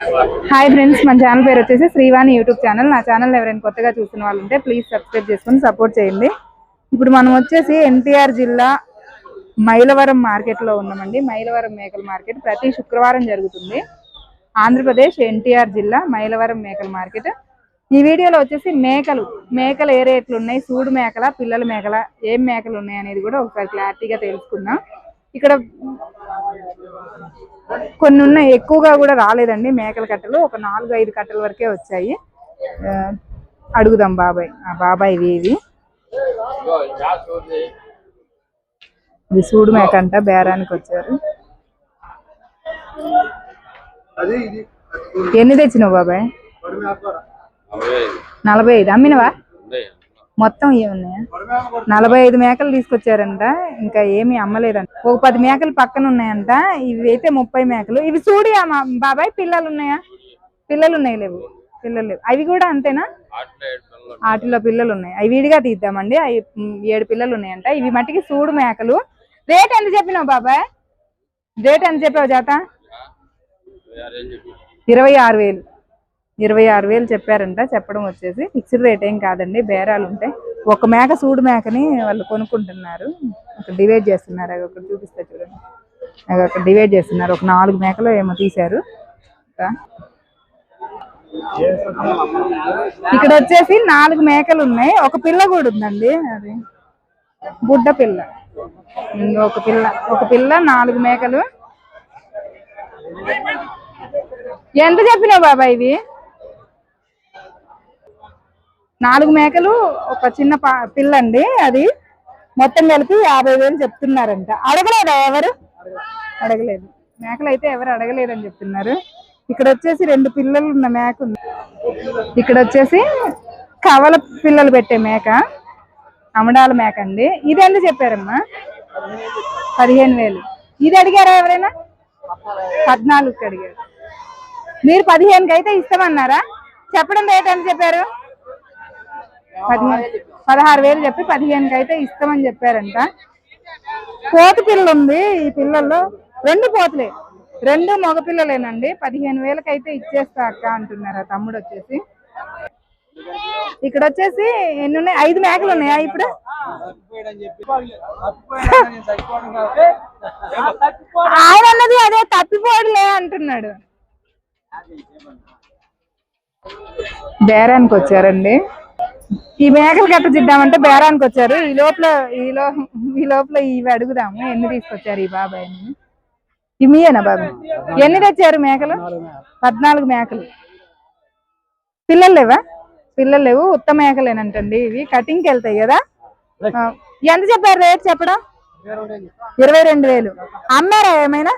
Hi friends మన channel పేరు వచ్చేసి శ్రీవాణి యూట్యూబ్ ఛానల్ నా ఛానల్ ఎవరైనా కొత్తగా చూసిన వాళ్ళు ఉంటే ప్లీజ్ సబ్స్క్రైబ్ చేసుకుని సపోర్ట్ చేయండి. ఇప్పుడు మనం వచ్చేసి ఎన్టీఆర్ జిల్లా మైలవరం మార్కెట్లో ఉన్నామండి. మైలవరం మేకల మార్కెట్ ప్రతి శుక్రవారం జరుగుతుంది. ఆంధ్రప్రదేశ్ ఎన్టీఆర్ జిల్లా మైలవరం మేకల మార్కెట్ ఈ వీడియోలో వచ్చేసి మేకలు మేకలు ఏ రేట్లు ఉన్నాయి సూడు మేకల పిల్లల మేకల ఏం మేకలు ఉన్నాయి అనేది కూడా ఒకసారి క్లారిటీగా తెలుసుకుందాం. ఇక్కడ కొన్ని ఉన్నాయి. ఎక్కువగా కూడా రాలేదండి మేకల కట్టలు. ఒక నాలుగు ఐదు కట్టల వరకే వచ్చాయి. అడుగుదాం బాబాయ్. ఆ బాబాయ్ ఇవి ఇవి. ఇది సూడు మేక అంట బేరానికి వచ్చారు. ఎన్ని తెచ్చినావు బాబాయ్? నలభై ఐదు. అమ్మినవా? మొత్తం ఏమున్నాయా నలభై ఐదు మేకలు తీసుకొచ్చారంట. ఇంకా ఏమీ అమ్మలేదంట. ఒక పది మేకలు పక్కన ఉన్నాయంట. ఇవి అయితే ముప్పై మేకలు. ఇవి చూడి బాబాయ్ పిల్లలు ఉన్నాయా? పిల్లలు ఉన్నాయి లేవు. పిల్లలు లేవు. అవి కూడా అంతేనా? వాటిలో పిల్లలు ఉన్నాయి. అవి విడిగా తీద్దామండి. అవి ఏడు పిల్లలు ఉన్నాయంట. ఇవి మట్టికి సూడు మేకలు. రేట్ ఎంత చెప్పినావు బాబాయ్? రేట్ ఎంత చెప్పావు జాత? ఇరవై ఆరు వేలు. ఇరవై ఆరు వేలు చెప్పారంట. చెప్పడం వచ్చేసి ఫిక్స్డ్ రేట్ ఏం కాదండి. బేరాలు ఉంటాయి ఒక మేక సూడు మేకని వాళ్ళు కొనుక్కుంటున్నారు. ఒక డివైడ్ చేస్తున్నారు. అవి ఒకటి చూపిస్తా చూడండి. అవి ఒక డివైడ్ చేస్తున్నారు. ఒక నాలుగు మేకలు ఏమో తీశారు. ఇక్కడ వచ్చేసి నాలుగు మేకలు ఉన్నాయి. ఒక పిల్ల కూడా ఉందండి. అది బుడ్డ పిల్ల. ఒక పిల్ల ఒక పిల్ల నాలుగు మేకలు. ఎంత చెప్పినావు బాబాయ్ ఇవి? నాలుగు మేకలు ఒక చిన్న పిల్ల అండి అది. మొత్తం కలిపి యాభై వేలు చెప్తున్నారంట. అడగలేదా ఎవరు? అడగలేదు. మేకలు అయితే ఎవరు అడగలేదని చెప్తున్నారు. ఇక్కడ వచ్చేసి రెండు పిల్లలు ఉన్న మేక ఉంది. ఇక్కడ వచ్చేసి కవల పిల్లలు పెట్టే మేక. అమడాల మేక అండి. ఇది ఎంత చెప్పారమ్మా? పదిహేను వేలు. ఇది అడిగారా ఎవరైనా? పద్నాలుగుకి అడిగారు. మీరు పదిహేనుకి అయితే ఇస్తామన్నారా? చెప్పడం రేట్ ఎంత చెప్పారు? పదిహేను పదహారు వేలు చెప్పి పదిహేనుకి అయితే ఇస్తామని చెప్పారంట. కోతి పిల్ల ఉంది ఈ పిల్లల్లో. రెండు పోతులే. రెండు మగ పిల్లలేనండి. పదిహేను వేలకి అయితే ఇచ్చేస్తా అక్క అంటున్నారు తమ్ముడు వచ్చేసి. ఇక్కడ వచ్చేసి ఎన్ని ఉన్నాయి ఐదు మేకలు ఉన్నాయా ఇప్పుడు? ఆయన అన్నది అదే తప్పిపోడులే అంటున్నాడు. బేరానికి వచ్చారండి ఈ మేకలు గట్ట తిద్దామంటే బేరానికి వచ్చారు. ఈ లోపల ఈ ఈ లోపల ఇవి అడుగుదాము. ఎన్ని తీసుకొచ్చారు ఈ బాబాయ్ ఇమియేనా బాబు? ఎన్ని తెచ్చారు మేకలు? పద్నాలుగు మేకలు. పిల్లలు లేవా? పిల్లలు లేవు. ఉత్త మేకలేనంటండి ఇవి. కటింగ్కి వెళ్తాయి కదా. ఎంత చెప్పారు రేట్ చెప్పడం? ఇరవై రెండు వేలు. అమ్మారా ఏమైనా?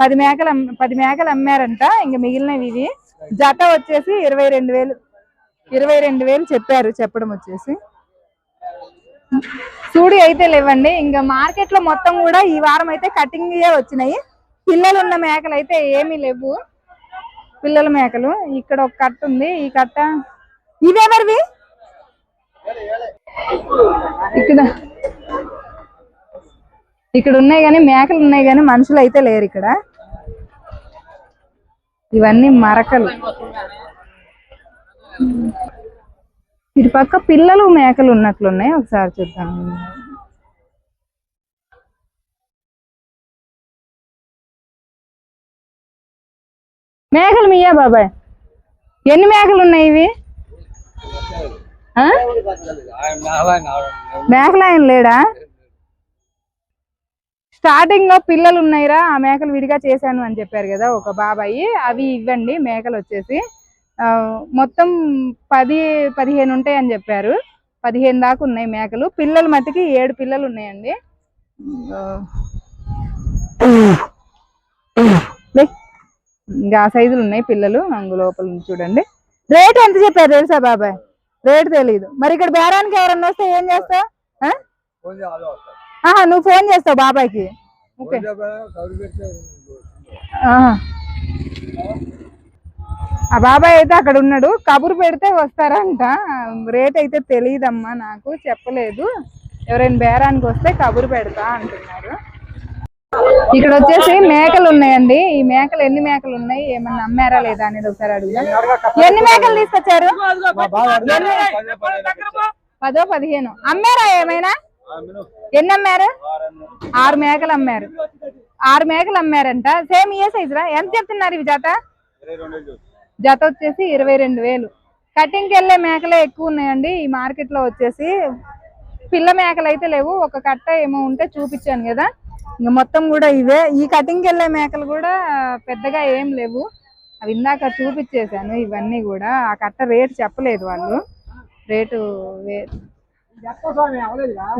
పది మేకలు పది మేకలు అమ్మారంట. ఇంకా మిగిలినవి ఇవి. జత వచ్చేసి ఇరవై రెండు వేలు. ఇరవై రెండు వేలు చెప్పారు చెప్పడం వచ్చేసి. చూడి అయితే లేవండి ఇంకా మార్కెట్లో మొత్తం కూడా ఈ వారం అయితే కటింగ్ వచ్చినాయి. పిల్లలు ఉన్న మేకలు అయితే ఏమీ లేవు. పిల్లల మేకలు ఇక్కడ ఒక కట్ట ఉంది ఈ కట్ట ఇవెవరివి ఇక్కడ ఇక్కడ ఉన్నాయి కానీ మేకలు ఉన్నాయి కానీ మనుషులు అయితే లేరు ఇక్కడ. ఇవన్నీ మరకలు. ఇటు పక్క పిల్లలు మేకలు ఉన్నట్లున్నాయి. ఒకసారి చూద్దాం. మేకలు మీయా బాబాయ్. ఎన్ని మేకలు ఉన్నాయి ఇవి? మేకలు ఆయన లేడా? స్టార్టింగ్లో పిల్లలు ఉన్నాయిరా ఆ మేకలు విడిగా చేశాను అని చెప్పారు కదా ఒక బాబాయి. అవి ఇవ్వండి మేకలు వచ్చేసి. మొత్తం పది పదిహేను ఉంటాయి అని చెప్పారు. పదిహేను దాకా ఉన్నాయి మేకలు. పిల్లలు మట్టుకి ఏడు పిల్లలు ఉన్నాయండి. ఇంకా ఆ సైజులు ఉన్నాయి పిల్లలు. అంగు లోపల చూడండి. రేట్ ఎంత చెప్పారు తెలుసా బాబాయ్? రేట్ తెలీదు. మరి ఇక్కడ బేరానికి ఎవరన్నా వస్తే ఏం చేస్తావు? ఆహా నువ్వు ఫోన్ చేస్తావు బాబాయ్కి. ఓకే. ఆ బాబాయ్ అయితే అక్కడ ఉన్నాడు. కబురు పెడితే వస్తారంట. రేట్ అయితే తెలియదమ్మా నాకు చెప్పలేదు. ఎవరైనా బేరానికి వస్తే కబురు పెడతా అంటున్నారు. ఇక్కడ వచ్చేసి మేకలు ఉన్నాయండి. ఈ మేకలు ఎన్ని మేకలు ఉన్నాయి? ఏమన్నా అమ్మారా లేదా అనేది ఒకసారి అడుగుదాం. ఎన్ని మేకలు తీసుకొచ్చారు? పదో పదిహేను. అమ్మారా ఏమైనా? ఎన్ని అమ్మారు? ఆరు మేకలు అమ్మారు. ఆరు మేకలు అమ్మారంట. సేమ్ ఏ సైజ్ రా? ఎంత చెప్తున్నారు ఇవి జాత? జత వచ్చేసి ఇరవై రెండు వేలు. కటింగ్కి వెళ్ళే మేకలే ఎక్కువ ఉన్నాయండి. ఈ మార్కెట్లో వచ్చేసి పిల్ల మేకలు అయితే లేవు. ఒక కట్ట ఏమో ఉంటే చూపించాను కదా. ఇంకా మొత్తం కూడా ఇవే. ఈ కటింగ్కి వెళ్ళే మేకలు కూడా పెద్దగా ఏం లేవు. అవి ఇందాక చూపించేశాను. ఇవన్నీ కూడా. ఆ కట్ట రేటు చెప్పలేదు వాళ్ళు. రేటు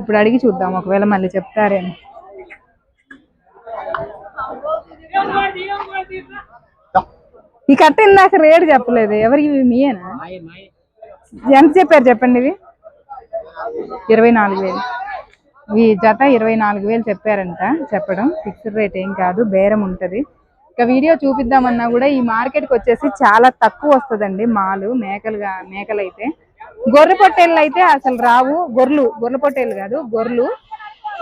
ఇప్పుడు అడిగి చూద్దాం. ఒకవేళ మళ్ళీ చెప్తారేమో. ఈ కట్ట ఇందాక రేటు చెప్పలేదు. ఎవరికి? ఇవి మీయేనా ఎంత చెప్పారు చెప్పండి ఇవి? ఇరవై నాలుగు వేలు. ఈ జత ఇరవై నాలుగు వేలు చెప్పారంట చెప్పడం. ఫిక్స్డ్ రేట్ ఏం కాదు బేరం ఉంటది. ఇక వీడియో చూపిద్దామన్నా కూడా ఈ మార్కెట్కి వచ్చేసి చాలా తక్కువ వస్తుందండి మాలు మేకలుగా మేకలు అయితే గొర్రె పొట్టేళ్ళు అయితే అసలు రావు. గొర్రెలు గొర్రె పొట్టేళ్ళు కాదు గొర్రెలు.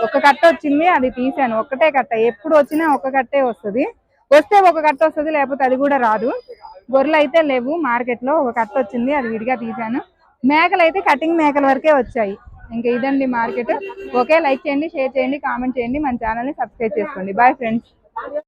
ఒక కట్ట వచ్చింది అది తీసాను ఒక్కటే కట్ట. ఎప్పుడు వచ్చినా ఒక కట్టే వస్తుంది. వస్తే ఒక కట్ట వస్తుంది లేకపోతే అది కూడా రాదు. గొర్రెలు అయితే లేవు మార్కెట్లో ఒక కట్ట వచ్చింది అది విడిగా తీశాను. మేకలు అయితే కటింగ్ మేకల వరకే వచ్చాయి. ఇంకా ఇదండి మార్కెట్. ఓకే లైక్ చేయండి షేర్ చేయండి కామెంట్ చేయండి మన ఛానల్ని సబ్స్క్రైబ్ చేసుకోండి. Bye friends.